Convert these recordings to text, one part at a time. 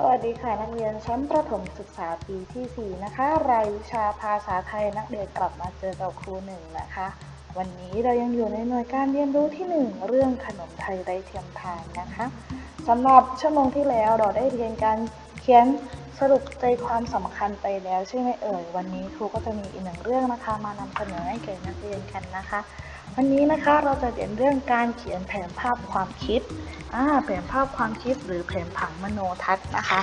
สวัสดีค่ะนักเรียนชั้นประถมศึกษาปีที่ 4 นะคะ รายวิชาภาษาไทยนักเรียนกลับมาเจอกับครูหนึ่งนะคะ วันนี้เรายังอยู่ในหน่วยการเรียนรู้ที่ 1 เรื่องขนมไทยไร้เทียมทานนะคะสำหรับชั่วโมงที่แล้วเราได้เรียนการเขียนสรุปใจความสำคัญไปแล้วใช่ไหมเอ่ยวันนี้ครูก็จะมีอีกหนึ่งเรื่องนะคะ มานำเสนอให้แก่นักเรียนกันนะคะ วันนี้นะคะเราจะเรียนเรื่องการเขียนแผนภาพความคิดอ่าแผนภาพความคิดหรือแผนผังมโนทัศน์นะคะ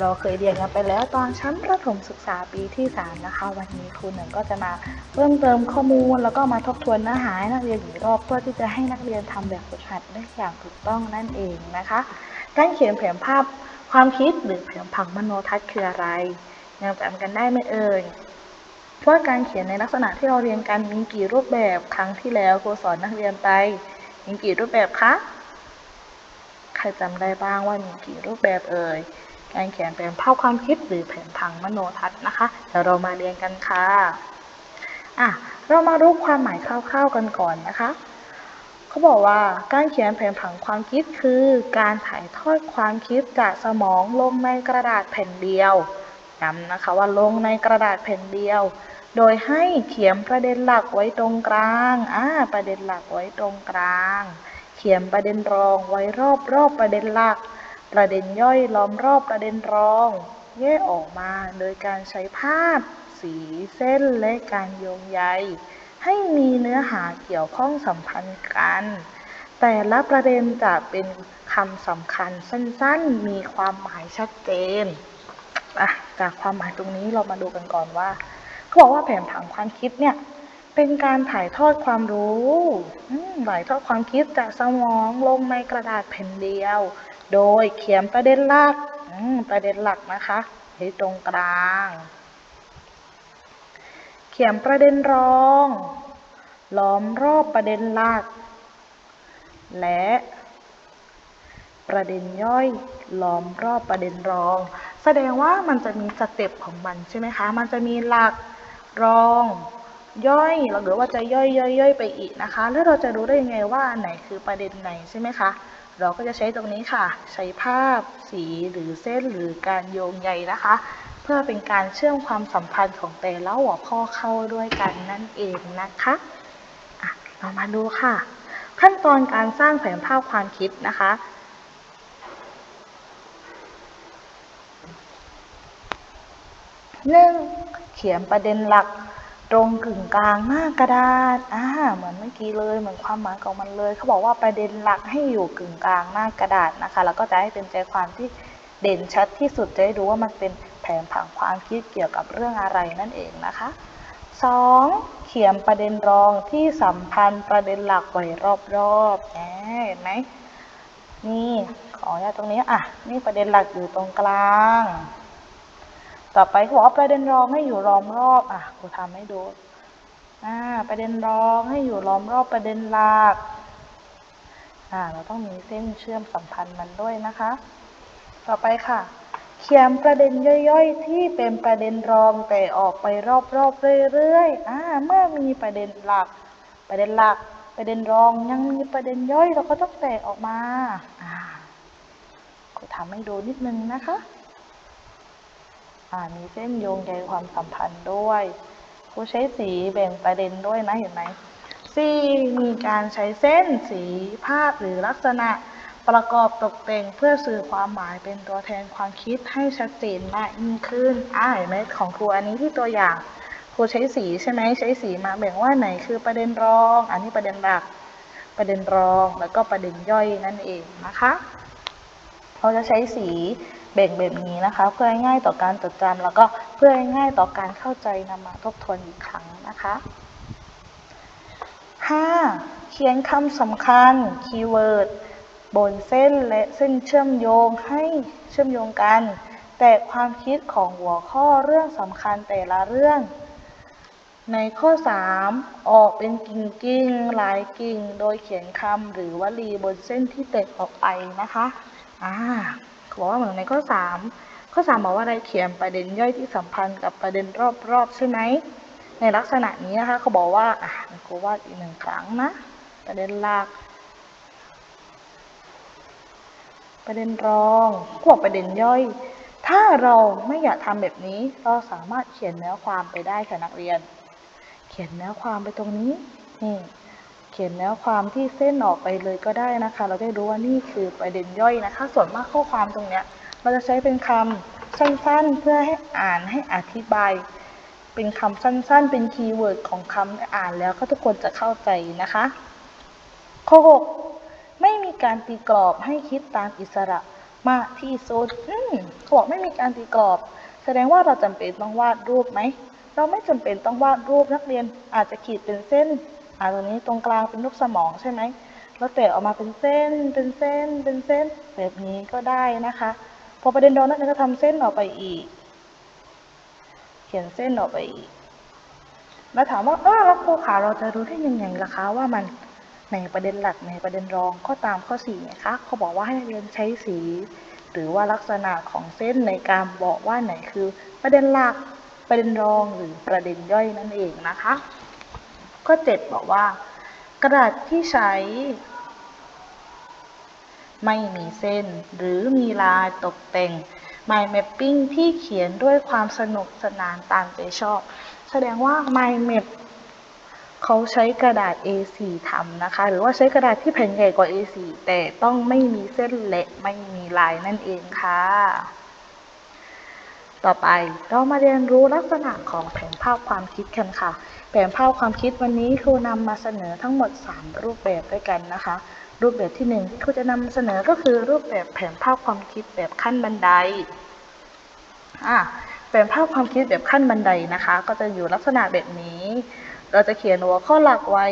เราเคยเรียนกันไปแล้วตอนชั้นประถมศึกษาปีที่ 3 นะคะ วันนี้ครูหนึ่งก็จะมาเพิ่มเติมข้อมูล แล้วก็มาทบทวนเนื้อหาให้นักเรียนอีกรอบเพื่อที่จะให้นักเรียนทำแบบฝึกหัดได้อย่างถูกต้องนั่นเองนะคะ การเขียนแผนภาพความคิดหรือแผนผังมโนทัศน์คืออะไรยังจำกันได้ไหมเอ่ย ว่าการเขียนในลักษณะที่เราเรียนกันมีกี่รูปแบบครั้งที่แล้วครูสอนนักเรียนไปมีกี่รูปแบบคะใครจำได้บ้างว่ามีกี่รูปแบบเอ่ยการเขียนแผนภาพความคิดหรือแผนผังมโนทัศน์นะคะเดี๋ยวเรามาเรียนกันค่ะอะเรามารู้ความหมายคร่าวๆกันก่อนนะคะเขาบอกว่าการเขียนแผนผังความคิดคือ การถ่ายทอดความคิดจากสมองลงในกระดาษแผ่นเดียวย้ำนะคะว่าลงในกระดาษแผ่นเดียว โดยให้เขียนประเด็นหลักไว้ตรงกลางอ่าประเด็นหลักไว้ตรงกลาง เขียนประเด็นรองไว้รอบรอบประเด็นหลัก ประเด็นย่อยล้อมรอบประเด็นรอง แยกออกมาโดยการใช้ภาพ สีเส้นและการโยงใย ให้มีเนื้อหาเกี่ยวข้องสัมพันธ์กัน แต่ละประเด็นจะเป็นคำสำคัญสั้นๆ มีความหมายชัดเจนอะจากความหมายตรงนี้เรามาดูกันก่อนว่า เขาบอกว่าแผนผังความคิดเนี่ย เป็นการถ่ายทอดความรู้ถ่ายทอดความคิดจากสมองลงในกระดาษแผ่นเดียว โดยเขียนประเด็นหลักประเด็นหลักนะคะที่ตรงกลาง เขียนประเด็นรอง ล้อมรอบประเด็นหลัก และประเด็นย่อยล้อมรอบประเด็นรอง แสดงว่ามันจะมีสเต็ปของมันใช่ไหมคะ มันจะมีหลัก รอง ย่อยหรือว่าจะย่อยย่อยย่อยไปอีกนะคะ แล้วเราจะรู้ได้ยังไงว่าอันไหนคือประเด็นไหนใช่ไหมคะเราก็จะใช้ตรงนี้ค่ะ ใช้ภาพ สีหรือเส้นหรือการโยงใยนะคะ เพื่อเป็นการเชื่อมความสัมพันธ์ของแต่ละหัวข้อเข้าด้วยกันนั่นเองนะคะะเรามาดูค่ะ ขั้นตอนการสร้างแผนภาพความคิดนะคะหนึ่ง เขียนประเด็นหลักตรงกึ่งกลางหน้ากระดาษอ่าเหมือนเมื่อกี้เลยเหมือนความหมายของมันเลย เขาบอกว่าประเด็นหลักให้อยู่กึ่งกลางหน้ากระดาษนะคะ แล้วก็จะให้เป็นใจความที่เด่นชัดที่สุดจะได้รู้ว่ามันเป็นแผนผังความคิดเกี่ยวกับเรื่องอะไรนั่นเองนะคะสองเขียนประเด็นรองที่สัมพันธ์ประเด็นหลักไว้รอบๆแหมเห็นไหมนี่ขออนุญาตตรงนี้อะนี่ประเด็นหลักอยู่ตรงกลาง ต่อไปเขาบอกว่าประเด็นรองให้อยู่ล้อมรอบอะครูทำให้ดูอ่าประเด็นรองให้อยู่ล้อมรอบประเด็นหลักอ่าเราต้องมีเส้นเชื่อมสัมพันธ์มันด้วยนะคะ ต่อไปค่ะ เขียนประเด็นย่อยๆ ที่เป็นประเด็นรองแต่ออกไปรอบๆเรื่อยๆอ่าเมื่อมีประเด็นหลัก ประเด็นหลัก ประเด็นรองยังมีประเด็นย่อยเราก็ต้องแตกออกมาอ่าครูทำให้ดูนิดนึงนะคะ มีเส้นโยงใยความสัมพันธ์ด้วยครูใช้สีแบ่งประเด็นด้วยนะเห็นไหมสี่มีการใช้เส้นสีภาพหรือลักษณะประกอบตกแต่งเพื่อสื่อความหมายเป็นตัวแทนความคิดให้ชัดเจนมากยิ่งขึ้นอ่าเห็นไหมของครูอันนี้ที่ตัวอย่างครูใช้สีใช่ไหมใช้สีมาแบ่งว่าไหนคือประเด็นรอง อันนี้ประเด็นหลัก ประเด็นรองแล้วก็ประเด็นย่อยนั่นเองนะคะ เราจะใช้สี แบ่งแบบนี้นะคะ เพื่อให้ง่ายต่อการจดจำแล้วก็เพื่อให้ง่ายต่อการเข้าใจนำมาทบทวนอีกครั้งนะคะ 5. เขียนคำสำคัญคีย์เวิร์ดบนเส้นและเส้นเชื่อมโยงให้เชื่อมโยงกัน แต่ความคิดของหัวข้อเรื่องสำคัญแต่ละเรื่อง ในข้อ 3 ออกเป็นกิ่งกิ่งหลายกิ่ง โดยเขียนคำหรือวลีบนเส้นที่แตกออกไปนะคะ อ่า บอกว่าเหมือนในข้อ 3 ข้อ 3 บอกว่าอะไรเขียนประเด็นย่อยที่สัมพันธ์กับประเด็นรอบๆใช่ไหม ในลักษณะนี้นะคะเขาบอกว่าอะครูวาดอีกหนึ่งครั้งนะ ประเด็นหลัก ประเด็นรองพวกประเด็นย่อย ถ้าเราไม่อยากทำแบบนี้เราสามารถเขียนเนื้อความไปได้ค่ะนักเรียน เขียนเนื้อความไปตรงนี้นี่ ขียนเนื้อความที่เส้นออกไปเลยก็ได้นะคะ เราได้รู้ว่านี่คือประเด็นย่อยนะคะ ส่วนมากข้อความตรงเนี้ยเราจะใช้เป็นคำสั้นๆ เพื่อให้อ่านให้อธิบาย เป็นคำสั้นๆ เป็นคีย์เวิร์ดของคำอ่านแล้วก็ทุกคนจะเข้าใจนะคะ ข้อ 6 ไม่มีการตีกรอบให้คิดตามอิสระมากที่สุดอืมเขาบอกไม่มีการตีกรอบ แสดงว่าเราจำเป็นต้องวาดรูปไหม เราไม่จำเป็นต้องวาดรูปนักเรียนอาจจะขีดเป็นเส้น อ่าตรงนี้ตรงกลางเป็นรูปสมองใช่ไหมแล้วแตะออกมาเป็นเส้น เป็นเส้น เป็นเส้น แบบนี้ก็ได้นะคะ พอประเด็นโดนนักเรียนก็ทำเส้นออกไปอีก เขียนเส้นออกไปอีกแล้วถามว่า เออแล้วครูขาเราจะรู้ได้ยังไงล่ะคะ ว่ามันในประเด็นหลักในประเด็นรองข้อตามข้อสี่ไงคะเขาบอกว่าให้เรียนใช้สี หรือว่าลักษณะของเส้นในการบอกว่าไหนคือ ประเด็นหลัก ประเด็นรองหรือประเด็นย่อยนั่นเองนะคะ ข้อเจ็ดบอกว่า กระดาษที่ใช้ ไม่มีเส้นหรือมีลายตกแต่ง mind mapping ที่เขียนด้วยความสนุกสนานตามใจชอบ แสดงว่า mind map เขาใช้กระดาษ A4 ทำนะคะ หรือว่าใช้กระดาษที่แผ่นใหญ่กว่า A4 แต่ต้องไม่มีเส้นและไม่มีลายนั่นเองค่ะ ต่อไปเรามาเรียนรู้ลักษณะของแผนภาพความคิดกันค่ะ แผนภาพความคิดวันนี้ครูนำมาเสนอทั้งหมด 3 รูปแบบด้วยกันนะคะ รูปแบบที่หนึ่งที่ครูจะนำเสนอก็คือรูปแบบแผนภาพความคิดแบบขั้นบันไดอะแผนภาพความคิดแบบขั้นบันไดนะคะ ก็จะอยู่ลักษณะแบบนี้ เราจะเขียนหัวข้อหลักไว้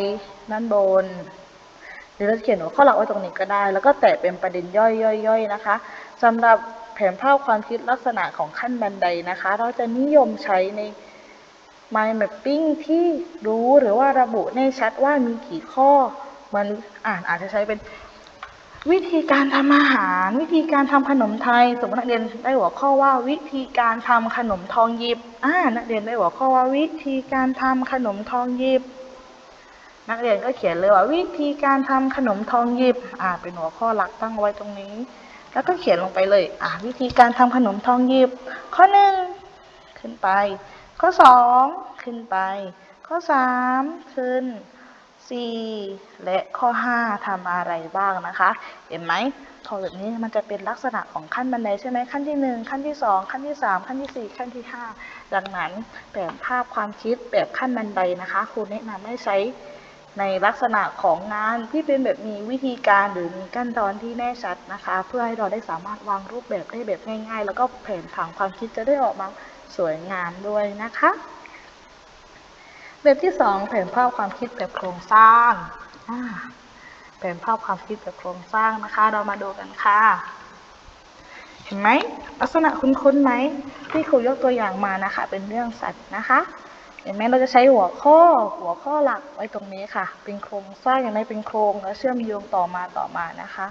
ด้านบนหรือเราจะเขียนหัวข้อหลักไว้ตรงนี้ก็ได้ แล้วก็แตะเป็นประเด็นย่อยๆๆนะคะสำหรับแผนภาพความคิดลักษณะของขั้นบันไดนะคะ เราจะนิยมใช้ใน mind mapping ที่รู้หรือว่าระบุแน่ชัดว่ามีกี่ข้อ มันอ่านอาจจะใช้เป็นวิธีการทำอาหาร วิธีการทำขนมไทย สมมตินักเรียนได้หัวข้อว่าวิธีการทำขนมทองหยิบอ่านักเรียนได้หัวข้อว่าวิธีการทำขนมทองหยิบ นักเรียนก็เขียนเลยว่าวิธีการทำขนมทองหยิบอ่าเป็นหัวข้อหลักตั้งไว้ตรงนี้ แล้วก็เขียนลงไปเลย อ่าวิธีการทำขนมทองหยิบ ข้อหนึ่งขึ้นไป ข้อสองขึ้นไป ข้อสามขึ้นสี่และข้อห้าทำอะไรบ้างนะคะ เห็นไหมทอแบบนี้มันจะเป็นลักษณะของขั้นบันไดใช่ไหมขั้นที่หนึ่งขั้นที่สองขั้นที่สามขั้นที่สี่ขั้นที่ห้าดังนั้นแบบภาพความคิดแบบขั้นบันไดนะคะครูแนะนำให้ใช้ในลักษณะของงานที่เป็นแบบมีวิธีการหรือมีขั้นตอนที่แน่ชัดนะคะ เพื่อให้เราได้สามารถวางรูปแบบได้แบบง่าย ๆ แล้วก็แผนผังความคิดจะได้ออกมา สวยงามด้วยนะคะ แบบที่สองแผนภาพความคิดแบบโครงสร้างแผนภาพความคิดแบบโครงสร้างนะคะ เรามาดูกันค่ะ เห็นไหมลักษณะคุ้นๆไหมที่ครูยกตัวอย่างมานะคะ เป็นเรื่องสัตว์นะคะเห็นไหมเราจะใช้หัวข้อหัวข้อหลักไว้ตรงนี้ค่ะ เป็นโครงสร้างอย่างไรเป็นโครงแล้วเชื่อมโยงต่อมาต่อมานะคะ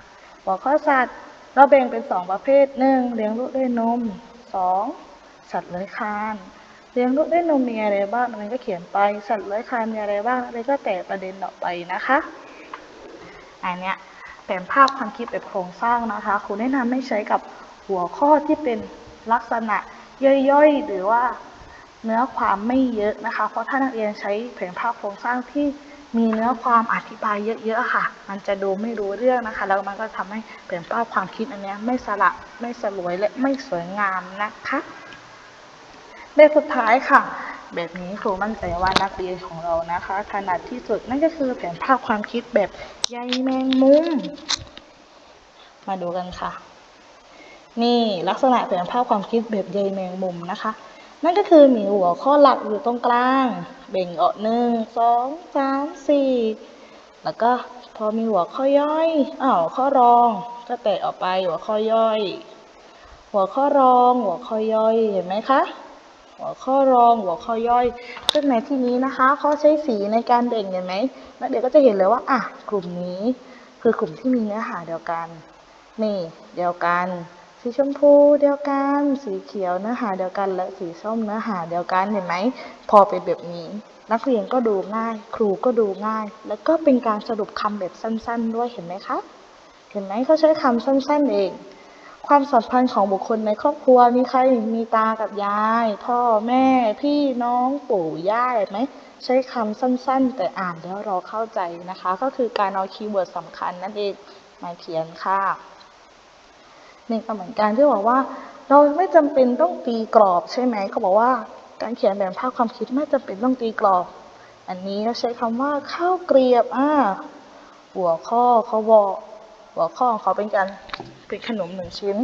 หัวข้อสัตว์เราแบ่งเป็นสองประเภทหนึ่งเลี้ยงลูกด้วยนมสอง สัตว์เลื้อยคลานเลี้ยงลูกด้วยนมมีอะไรบ้างอะไรก็เขียนไป สัตว์เลื้อยคลานมีอะไรบ้างอะไรก็แตะประเด็นออกไปนะคะ อันเนี้ยแผนภาพความคิดแบบโครงสร้างนะคะครูแนะนำให้ใช้กับหัวข้อที่เป็นลักษณะย่อยๆ หรือว่าเนื้อความไม่เยอะนะคะ เพราะถ้านักเรียนใช้แผนภาพโครงสร้างที่มีเนื้อความอธิบายเยอะๆค่ะ มันจะดูไม่รู้เรื่องนะคะ แล้วมันก็ทำให้แผนภาพความคิดอันเนี้ยไม่สละไม่สลวยและไม่สวยงามนะคะ แบบสุดท้ายค่ะ แบบนี้ครูมั่นใจว่านักเรียนของเรานะคะถนัดที่สุดนั่นก็คือแผนภาพความคิดแบบใยแมงมุม มาดูกันค่ะ นี่ลักษณะแผนภาพความคิดแบบใยแมงมุมนะคะ นั่นก็คือมีหัวข้อหลักอยู่ตรงกลาง เบ่งออกหนึ่งสองสามสี่แล้วก็พอมีหัวข้อย่อยอ้าวข้อรองก็แตะออกไปหัวข้อย่อย หัวข้อรอง หัวข้อย่อยเห็นไหมคะ หัวข้อรองหัวข้อย่อย ซึ่งในที่นี้นะคะเขาใช้สีในการเด่งเห็นไหมนักเรียนก็จะเห็นเลยว่าอะกลุ่มนี้คือกลุ่มที่มีเนื้อหาเดียวกัน นี่เดียวกัน สีชมพูเดียวกัน สีเขียวเนื้อหาเดียวกัน และสีส้มเนื้อหาเดียวกันเห็นไหมพอเป็นแบบนี้ นักเรียนก็ดูง่าย ครูก็ดูง่าย แล้วก็เป็นการสรุปคำแบบสั้น ๆ ด้วยเห็นไหมคะเห็นไหมเขาใช้คำสั้น ๆ เอง ความสัมพันธ์ของบุคคลในครอบครัวมีใครมีตากับยาย พ่อแม่พี่น้องปู่ย่าไหมใช้คำสั้นๆ แต่อ่านแล้วเราเข้าใจนะคะ ก็คือการเอาคีย์เวิร์ดสำคัญนั่นเองมาเขียนค่ะหนี่ก็เหมือนกันที่บอกว่า เราไม่จำเป็นต้องตีกรอบใช่ไหมเขาบอกว่าการเขียนแบบภาพความคิดไม่จำเป็นต้องตีกรอบ อันนี้เราใช้คำว่าข้าวเกรียบอ่าหัวข้อเขาบอก หัวข้อของเขาเป็นการเป็นขนมหนึ่งชิ้น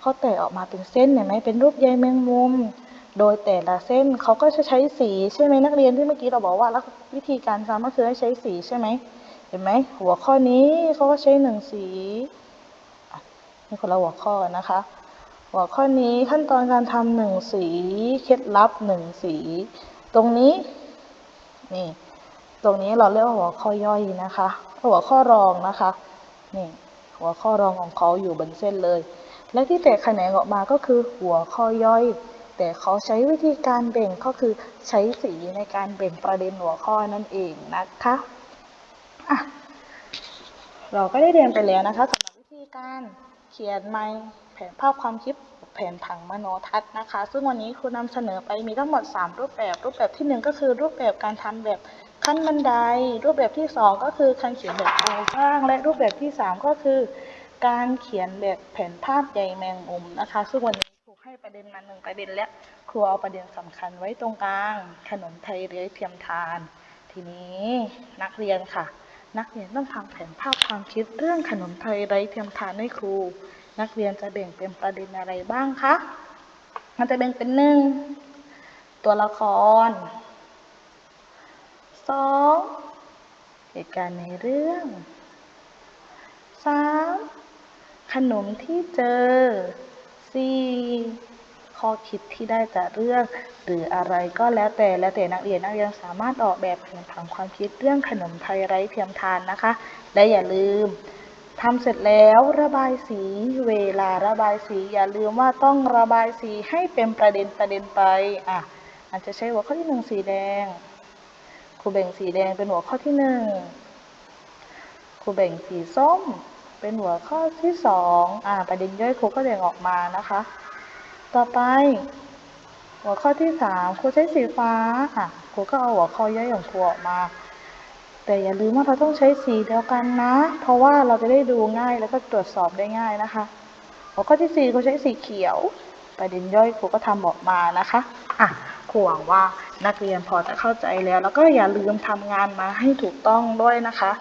เขาแตกออกมาเป็นเส้นเห็นไหมเป็นรูปใยแมงมุม โดยแต่ละเส้นเขาก็จะใช้สีใช่ไหมนักเรียนที่เมื่อกี้เราบอกว่าแล้ววิธีการทำก็คือให้ใช้สีใช่ไหมเห็นไหมหัวข้อนี้เขาก็ใช้หนึ่งสีนี่คนละหัวข้อนะคะ หัวข้อนี้ขั้นตอนการทำหนึ่งสีเคล็ดลับหนึ่งสี ตรงนี้นี่ตรงนี้เราเรียกว่าหัวข้อย่อยนะคะ หัวข้อรองนะคะนี่ หัวข้อรองของเขาอยู่บนเส้นเลย และที่แตกแขนงออกมาก็คือหัวข้อย่อย แต่เขาใช้วิธีการแบ่งก็คือใช้สีในการแบ่งประเด็นหัวข้อนั่นเองนะคะอะเราก็ได้เรียนไปแล้วนะคะสำหรับวิธีการเขียนไมล์แผนภาพความคิดแผนผังมโนทัศน์นะคะ ซึ่งวันนี้ครูนำเสนอไปมีทั้งหมด 3 รูปแบบ รูปแบบที่ 1 ก็คือรูปแบบการทำแบบ ขั้นบันไดรูปแบบที่ 2 ก็คือการเขียนแบบโครงสร้าง และรูปแบบที่ 3 ก็คือ การเขียนแบบแผนภาพใยแมงมุมนะคะ ซึ่งวันนี้ครูให้ประเด็นมาหนึ่งประเด็นและครูเอาประเด็นสำคัญไว้ตรงกลางขนมไทยเรือยเทียมทาน ทีนี้นักเรียนค่ะ นักเรียนต้องทำแผนภาพความคิดเรื่องขนมไทยไร้เทียมทานให้ครู นักเรียนจะแบ่งเป็นประเด็นอะไรบ้างคะมันจะแบ่งเป็นหนึ่งตัวละคร สองเหตุการณ์ในเรื่องสามขนมที่เจอสี่ข้อคิดที่ได้จากเรื่อง หรืออะไรก็แล้วแต่แล้วแต่นักเรียนนักเรียนสามารถออกแบบแผนผังความคิดเรื่องขนมไทยไร้เทียมทานนะคะ และอย่าลืมทำเสร็จแล้วระบายสีเวลาระบายสี อย่าลืมว่าต้องระบายสีให้เป็นประเด็นประเด็นไปอะอาจจะใช้หัวข้อที่หนึ่งสีแดง ครูแบ่งสีแดงเป็นหัวข้อที่หนึ่งครูแบ่งสีส้ม เป็นหัวข้อที่สองอ่าประเด็นย่อยครูก็แบ่งออกมานะคะ ต่อไป หัวข้อที่สามครูใช้สีฟ้าอะครูก็เอาหัวข้อย่อยของครูออกมา แต่อย่าลืมว่าเราต้องใช้สีเดียวกันนะ เพราะว่าเราจะได้ดูง่ายแล้วก็ตรวจสอบได้ง่ายนะคะ หัวข้อที่สี่ครูใช้สีเขียว ประเด็นย่อยครูก็ทำออกมานะคะอะ หวังว่านักเรียนพอจะเข้าใจแล้ว แล้วก็อย่าลืมทำงานมาให้ถูกต้องด้วยนะคะ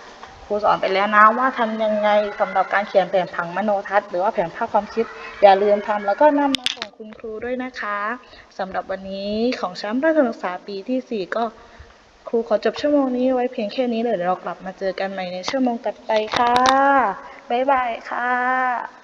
ครูสอนไปแล้วนะว่าทำยังไงสำหรับการเขียนแผนผังมโนทัศน์หรือว่าแผนภาพความคิด อย่าลืมทำแล้วก็นำมาส่งคุณครูด้วยนะคะสำหรับวันนี้ของชั้นประถมศึกษาปีที่สี่ก็ครูขอจบชั่วโมงนี้ไว้เพียงแค่นี้เลยเดี๋ยวเรากลับมาเจอกันใหม่ในชั่วโมงต่อไปค่ะบ๊ายบายค่ะ